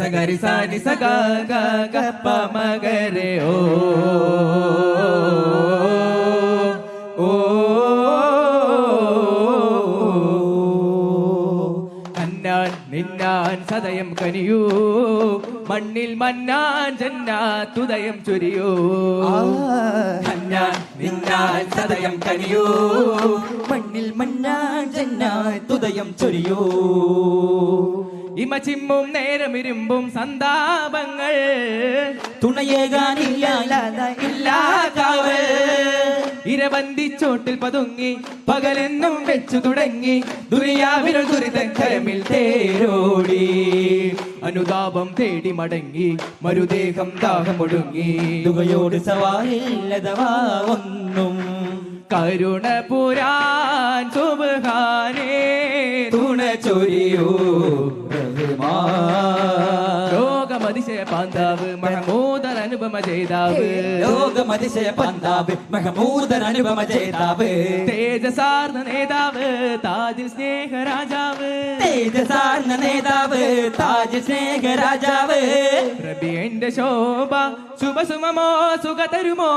സഗരി സാനി സഗ ഗപ്പ മകരെ ഓ. ഓ. അന്നാൻ നിന്നാൻ സദയം കനിയൂ. മണ്ണിൽ മന്നാൻ ജന്നാത്തുദയം ചൊരിയൂ. അന്നാൻ നിന്നാൻ സദയം കനിയൂ. മണ്ണിൽ മന്നാൻ ജന്നാത്തുദയം ചൊരിയൂ. ഇമ ചിമ്മും നേരമിരുമ്പും സന്താപങ്ങൾ. തുണയേകാനില്ല ഇല്ലാ കാവൽ ഇരവന്തിച്ചോട്ടിൽ പതുങ്ങി പകലെന്നും വെച്ചു തുടങ്ങി ദുനിയാവിനു ദുരിതക്കരമിൽ തേരോടി. അനുതാപം തേടി മടങ്ങി മരുദേഹം ദാഹമൊടുങ്ങി തുകയോട് സവാലില്ലതവാ ഒന്നും. കരുണ പുരാൻ സുബാനേ തുണ ചൊരിയൂ. ലോകമതിശയ പാന്താവ് മഹമൂദർ അനുപമ ചെയ്താവ് ലോകമതിശയ പാന്താവ് മഹമൂദൻ അനുപമ ചെയ്താവ് തേജസാർന്ന നേതാവ് താജിൽ സ്നേഹ രാജാവ് തേജസാർന്ന നേതാവ് താജ് സ്നേഹ രാജാവ് റബിയന്റെ ശോഭ ശുഭസുമമോ സുഖ തരുമോ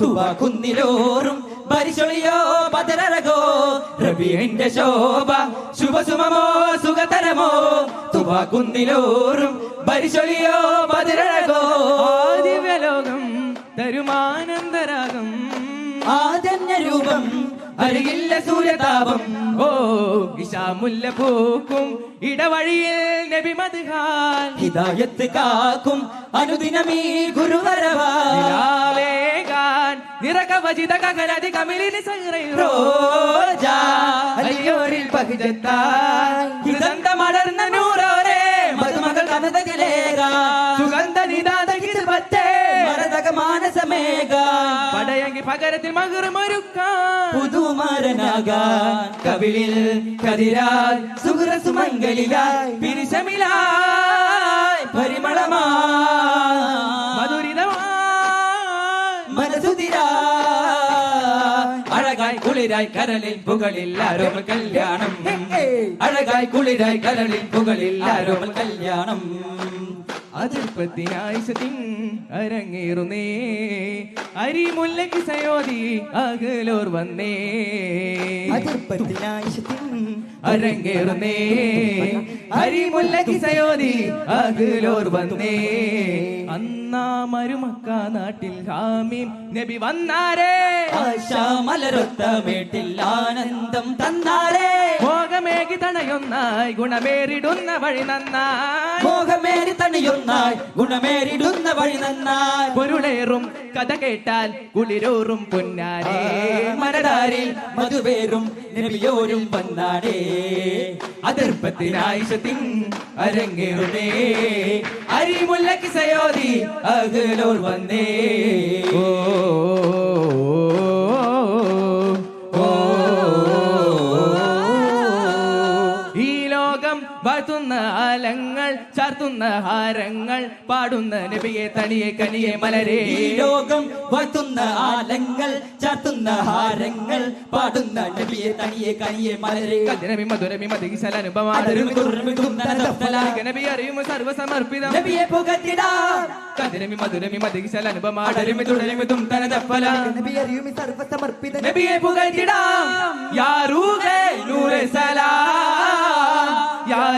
തുവ കുന്നിലോറും പരിശൊളിയോ പതരകോ രബിയന്റെ ശോഭ ശുഭസുമമോ സുഖതരമോ തുവ കുന്നിലോറും പരിശൊളിയോ പതരകോ ദിവ്യലോകം തരുമാനന്ദരാഗം ആദന്യ രൂപം അരികില്ല സൂര്യതാപം. ഓ ഇഷാമുല്ല പൂക്കും ഇടവഴിയിൽ നബി മദ്ഹാൻ. ഹിദായത്ത് കാക്കും അനുദിനമീ ഗുരുവരവാ നിലാവേകാൻ നിറകവചിത കകരതി കമിലിന് സൈറോ റോജാ. അലിയോരിൽ ബഹിജത്താൻ ഹിതന്ത മലർന്ന നൂറോരേ മധുമകൾ കനതകിലേക പകരത്തിൽ മകുറുമൊരുക്കാൻ പുതുമരനാകാൻ. കവിളിൽ കതിരാൽ സുഹൃ സുമംഗലിലായി പിരിശമിലായി. പരിമളമാ മധുരിതമായി. മനസുതിരാ അഴകായി കുളിരായി കരളിൽ പുകളിൽ ആരോമ കല്യാണം. അഴകായി കുളിരായി കരളിൽ പുകളിൽ ആരോമ കല്യാണം. അതിർപ്പത്തിനായിഷത്തിൻ അരങ്ങേറുന്നേ. അരിമുല്ലക്ക് സയോധി അകലോർ വന്നേ. അരങ്ങേറുന്നേ. അരിമുല്ലക്ക് സയോധി അകലോർ വന്നേ. അന്നാ മരുമക്ക നാട്ടിൽ ഹാമീം നബി വന്നാരേ. ആശാ മലരൊത്ത വീട്ടിൽ ആനന്ദം തന്നാരേ. ഭോഗമേകി തണയൊന്നായി ഗുണമേറിടുന്ന വഴി നന്നായി. മോഹമേറി തണിയൊന്നായി ഗുണമേറിടുന്ന വഴി നന്നായി. പൊരുളേറും കഥ കേട്ടാൽ കുളിരോറും പൊന്നാരേ മരടാരിൽ മധുവേറും നബിയോരും വന്നാടേ. അതിർപ്പത്തിനായിഷത്തിൻ അരങ്ങേറുന്നേ. അരിമുല്ലക്ക് സയോധി അകലോർ വന്നേ. ഓ, ചാർത്തുന്ന ഹാരങ്ങൾ പാടുന്ന നബിയെ തനിയെ കനിയെ മലരെ. ലോകം വാഴ്ത്തുന്ന ആലങ്ങൾ ചാർത്തുന്ന ഹാരങ്ങൾ പാടുന്ന നബിയെ തനിയെ കനിയെ മലരെ. കദിനമി മധുരമി മതികിശല അനുപമാ അടരുമി തുറമിടും തനതഫല. നബി അറിയും സർവസമർപ്പിതം? നബിയെ പുകത്തിടാം. കതിരമി മധുരമി മതികിശല അനുപമാ അടരുമി തുടരുമിതും തനതഫല നബി അറിയുമി സർവസമർപ്പിത? നബിയെ പുകത്തിടാം. യാ റൂഹേ നൂറെ സലാം.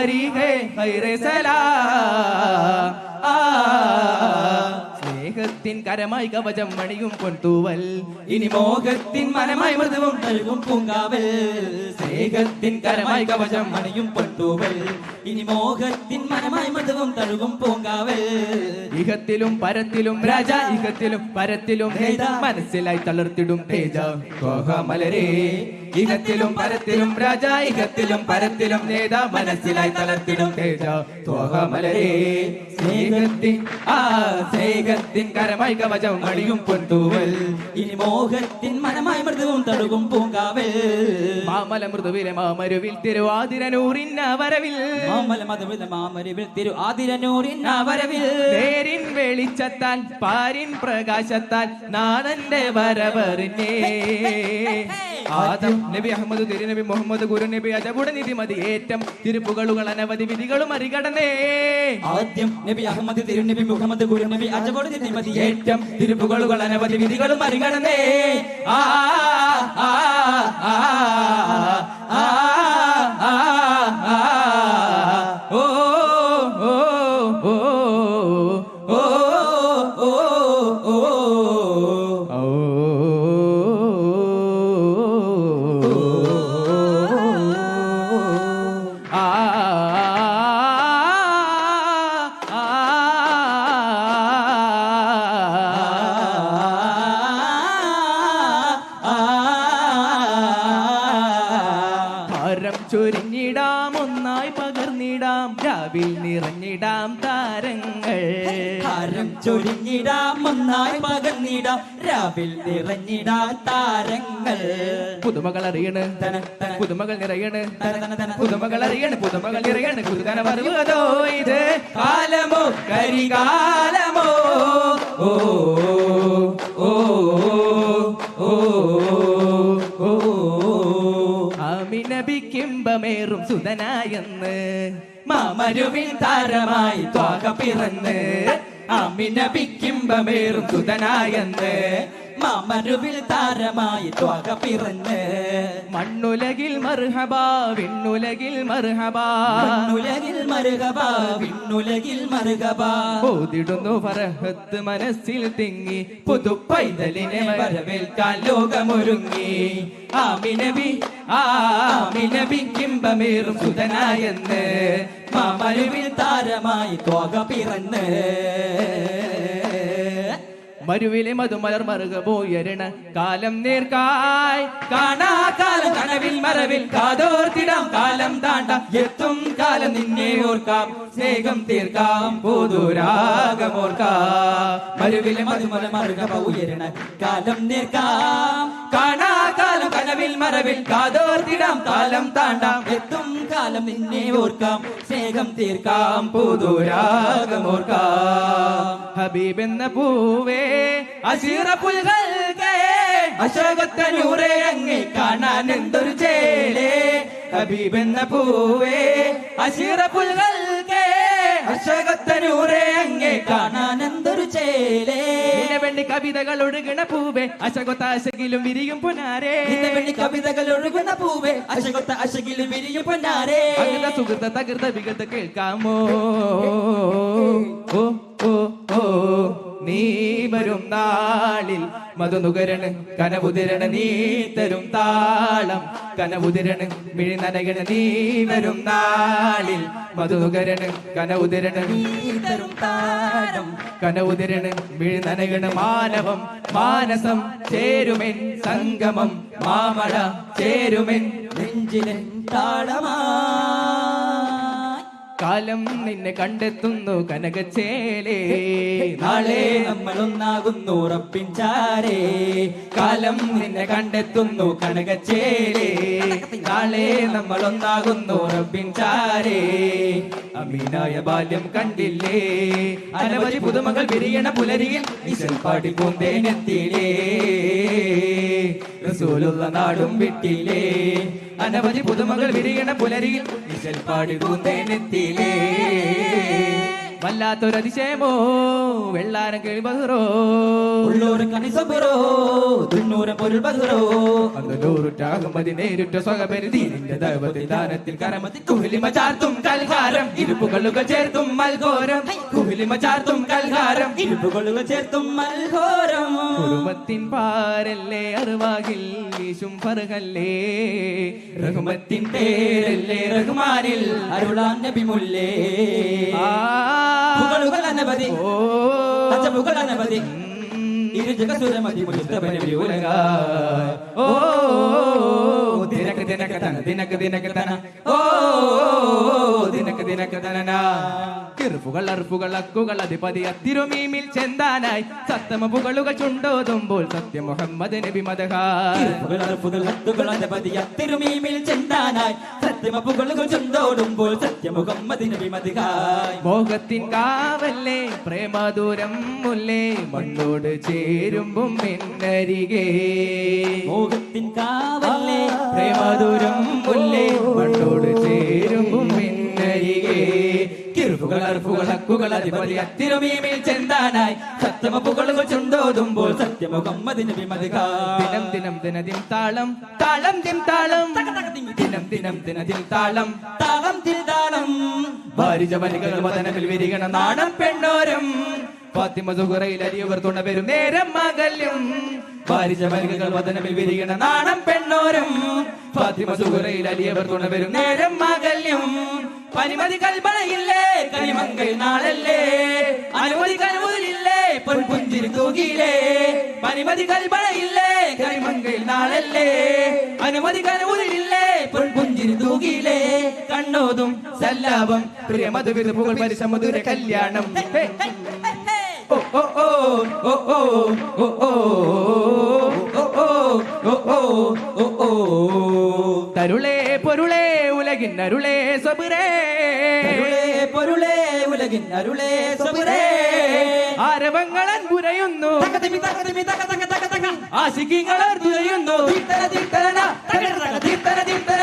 യാരീഹേ ഹൈറെ സലാം. ആ സ്നേഹത്തിൻ കരമായി കവചം മണിയും പൊൻതൂവൽ. ഇനി മോഹത്തിൻ മനമായി മൃദുവും നൽകും പൂങ്കാവൽ. സ്നേഹത്തിൻ കരമായി കവചം മണിയും പൊട്ടൂവൽ ഇനി മോഹത്തിൻ മനമായി മൃദുവും തഴുകും പൂങ്കാവൽ. ഇഹത്തിലും പരത്തിലും രാജ ഇഹത്തിലും പരത്തിലും മനസ്സിലായി തളർത്തിടും തേജ. കോഹ മലരേ ഇഹത്തിലും പരത്തിലും രാജ ഇഹത്തിലും പരത്തിലും നേതാ മനസ്സിലായി തളർത്തിടും തേജ. തോഹ മലരേ സ്നേഹത്തിൻ ആ സ്നേഹത്തിൻ കരമായി കവചം അടിയും പൊന്തൂവൽ ഇനി മോഹത്തിൻ മനമായി മൃദുവും തടുകും പൂങ്കാവൽ. മാമല മൃദുവിലെ മാമരുവിൽ തിരുവാതിരനൂറിന്ന വരവിൽ മാമല മധുവിത മാമരുവിൽ തിരു ആതിരനൂറിൻ വരവിൽ നേരിൻ വെളിച്ചത്താൽ പാരിൻ പ്രകാശത്താൽ നാഥന്റെ വരവറിഞ്ഞേ. ആദം നബി അഹമ്മദ് തിരുനബി മുഹമ്മദ് ഗുരു നബി അജബുട നിധി മതി. ഏറ്റം തിരുപ്പുകളുകൾ അനവധി വിധികളും മറികടനേ ആദ്യം നബി അഹമ്മദ് തിരുനബി മുഹമ്മദ് ഗുരു നബി നിധി മതി. ഏറ്റം തിരുപ്പുകളുകൾ അനവധി വിധികളും മറികടനേ ആ, ആ, ആ, ചൊരിഞ്ഞിടാം ഒന്നായി പകർന്നിടാം. രാവിൽ നിറഞ്ഞിടാം താരങ്ങൾ. താരം ചൊരിഞ്ഞിടാം ഒന്നായി പകർന്നിടാം. രാവിൽ നിറഞ്ഞിടാം താരങ്ങൾ. പുതുമകൾ അറിയണ്. പുതുമകൾ നിറയണ്. പുതുമകൾ അറിയണ്. പുതുമകൾ നിറയണ്. പുതുതന വരുവതോ ഇത്? കാലമോ കരികാലമോ സുതനായെന്ന് മാമരുവിൻ താരമായി ത്വാക പിറന്ന്. അമിനബിക്കിമ്പമേറും സുതനായെന്ന് മാമരുവിൽ താരമായി ത്വക പിറന്ന്. മണ്ണുലകിൽ മർഹബ വിണ്ണുലകിൽ മർഹബ. മണ്ണുലകിൽ മർഹബ വിണ്ണുലകിൽ മർഹബ. ഓതിടുന്നു ഫറഹത്ത് മനസ്സിൽ തിങ്ങി. പുതു പൈതലിനെ വരവേൽക്കാൻ ലോകമൊരുങ്ങി. ആമിനബി ആമിനബി കിംബമേറും സുതനായെന്ന്. മാമരുവിൽ താരമായി ത്വക പിറന്ന്. മരുവിലെ മധുമലർ മറുക പോയരണ കാലം നേർക്കായി. കാണാ കാലം കനവിൽ മറവിൽ കാതോർത്തിടാം. കാലം താണ്ട എത്തും കാലം നിന്നെ ഓർക്കാം. സ്നേഹം തീർക്കാം പുതുരാഗമോർക്കാം മരുവിലെ മധുമല മറുക പോയരണ കാലം നേർക്കാം. കാണാ കനവിൽ മറവിൽ കാതോർത്തിടാം താലം താണ്ടാം. എത്തും കാലം നിന്നെ ഓർക്കാം സ്നേഹം തീർക്കാം പുതുരാഗമോർക്കാം ഹബീബ് എന്ന പൂവേ അശീറ പുൽകൾക്കേ അശോകത്തനൂറെ അങ്ങേ കാണാൻ എന്തൊരു ചേലേ. ഹബീബ് എന്ന പൂവേ അശീറ പുൽകൾക്കേ അശോകത്തനൂറെ അങ്ങേ കാണാൻ എന്തൊരു ചേലേ. വേണ്ടി കവിതകൾ ഒഴുകണ പൂവേ. അശകൊത്താശകിലും വിരിയും പുനാരേ നിന്റെ വേണ്ടി കവിതകൾ ഒഴുകുന്ന പൂവേ. അശകൊത്ത അശകിലും വിരിയും പൊന്നാരേ. അങ്ങനെ സുഹൃത തകൃത വികൃത കേൾക്കാമോ? ഓ മധുനുകരണ് കനവുതിരണ് നീ തരും താളം. കനവുതിരണ് മിഴി നനകണ് നീ വരും നാളിൽ. മധുനുകരണ് കനവുതിരണ് നീ തരും താളം. കനവുതിരണ് മിഴി നനകണ് മാനവം. മാനസം ചേരുമെൻ സംഗമം. മാമഴ ചേരുമെൻ നെഞ്ചിലെ താളമാ കാലം നിന്നെ കണ്ടെത്തുന്നു കനകച്ചേലേ. നാളെ നമ്മൾ ഒന്നാകുന്നു ഉറപ്പിഞ്ചാരേ കാലം നിന്നെ കണ്ടെത്തുന്നു കനകച്ചേലേ. നാളെ നമ്മൾ ഒന്നാകുന്നു റബ്ബിൻ ചാരേ. അമീനായ ബാല്യം കണ്ടില്ലേ? അനവധി പുതുമകൾ വിരിയണ പുലരിയിൽ പാടി പൂന്തേനെത്തിയിലേ റസൂലുള്ള നാടും വിട്ടില്ലേ? അനവധി പുതുമകൾ വിരിയണ പുലരിയിൽ. ഇശൽ പാടി പൂന്തേനെത്തിയില്ലേ വല്ലാത്തൊരതിശയമോ വെള്ളാരം കേൾബഹറോ ഉള്ളൂർ കണിസബുറോ തുന്നൂര പൊരുൾ ബഹുറോ? അന്നൂറുറ്റാകുമതി നേരിട്ട സ്വകപരിധി. നിന്റെ ദൈവത്തിൽ ദാനത്തിൽ കരമതി. കുഹിലിമ ചാർത്തും കൽഹാരം. ഇരുപ്പുകളുക ചേർത്തും മൽഘോരം. കുഹിലിമ ചാർത്തും കൽഹാരം. ഇരുപ്പുകളുക ചേർത്തും മൽഘോരം. കുടുംബത്തിൻ പാരല്ലേ അറിവാകിൽ വീശും ഫർഹല്ലേ റഹ്മത്തിൻ പേരല്ലേ റഹ്മാനിൽ? അരുളാൻ നബിമുല്ലേ? ആ പുകളുകൾ അനവധി അജബുകൾ അനവധി. ഇരു ജഗസുരമതി മുസ്തഫ നബി ഉലക ഓ ദിനക ദിനക തന ഓ ദിനക അധിപതി അത്തിരുമീമിൽ ചെന്താനായി. സത്തമ പുകളുകൾ ചുണ്ടോതുമ്പോൾ സത്യ മുഹമ്മദ് നബി പുകൾ അറുപ്പുകൾ അനവധി അത്തിരുമീമിൽ ചെന്താനായി. സത്യമ പുകളുകൾ ചുണ്ടോടുമ്പോൾ സത്യമുഖമ്മദിന് വിമതികായി മോഹത്തിൻ കാവല്ലേ പ്രേമദൂരം മുല്ലേ മണ്ണോട് ചേരുമ്പും മിന്നരികേ മോഹത്തിൻ കാവല്ലേ പ്രേമദൂരം മുല്ലേ മണ്ണോട് ചേരുമ്പും മിന്നരികേ കിറുപ്പുകൾ അറുപ്പുകൾ അക്കുകൾ അധിപതി അത്തിരുമീമിൽ ചെന്താനായി. പുകളുകൾ ചുണ്ടോടുമ്പോൾ സത്യമുഖമ്മദിന് വിമതികായി ദിനം ദിനം ദിനദിൻ താളം. താളം ദിൻ താളം. ദിനം ദിനം ദിനദിൻ താളം. താളം തിരുതാളം ഭാരിജ വനികൾ വതനത്തിൽ വിരികണ നാണം പെണ്ണോരം. ഫാത്തിമ സുഹറയിൽ അരിയവർ തുണ വരും നേരം മകല്യം. ഭാരിജ വനികൾ വതനത്തിൽ വിരികണ നാണം പെണ്ണോരം. ഫാത്തിമ സുഹറയിൽ അലിയവർ തുണ വരും നേരം മകല്യം. പനിമതി കൽപ്പനയില്ലേ കരിമങ്കൽ നാളല്ലേ? അനുമതി പൊൻപുഞ്ചിരി നാളല്ലേ പൊൻപുഞ്ചിരി കണ്ണോതും സല്ലാപം പ്രിയ മധുവിധുകൾ പരിസമധുര കല്യാണം ഓ ഓ ഓ ഓ ഓ ഓ ഓ ഓ ഓ ഓ ഓ തരുളേ പൊരുളേ உலகின் அருளே சபுரே പൊരുളേ ഉലകിൻ അരുളേ സ്വപുരേ. ആരവങ്ങൾ പുരയുന്നു. ആശിക്കിങ്ങൾ തുരയുന്നു തീർത്തന തീർത്തന തീർത്തന തീർത്തന